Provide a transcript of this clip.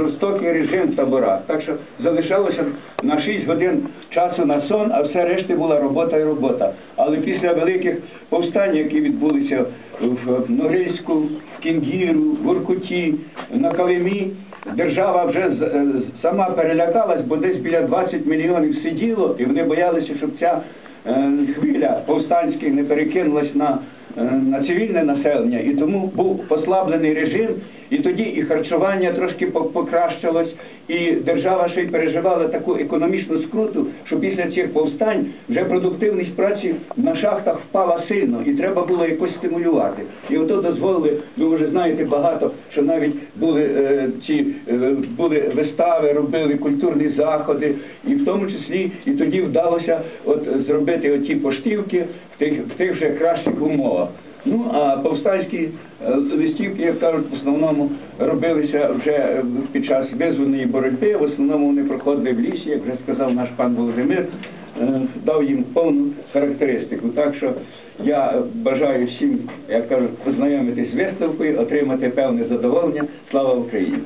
жорстокий режим в таборах. Так що залишалося на 6 годин часу на сон, а все решти була робота і робота. Але після великих повстань, які відбулися в Ногильську, в Кінгіру, в Воркуті, на Калимі, держава вже е, сама перелякалась, бо десь біля 20 мільйонів сиділо, і вони боялися, щоб ця е, хвиля повстанська не перекинулась на, е, на цивільне населення, і тому був послаблений режим, і тоді і харчування трошки по- покращилось, і держава ще й переживала таку економічну скруту, що після цих повстань вже продуктивність праці на шахтах впала сильно, і треба було якось стимулювати. І ото дозволили, ви вже знаєте багато, що навіть були е, ці е, були вистави, робили культурні заходи, і в тому числі і тоді вдалося от зробити оті поштівки в тих в тих вже кращих умовах. Ну а повстанські е, листівки, як кажуть, в основному робилися вже е, під час визвольної боротьби. В основному вони проходили в лісі, як вже сказав наш пан Володимир, е, дав їм повну характеристику. Так що я бажаю всім, як кажуть, познайомитись з виставкою, отримати певне задоволення. Слава Україні!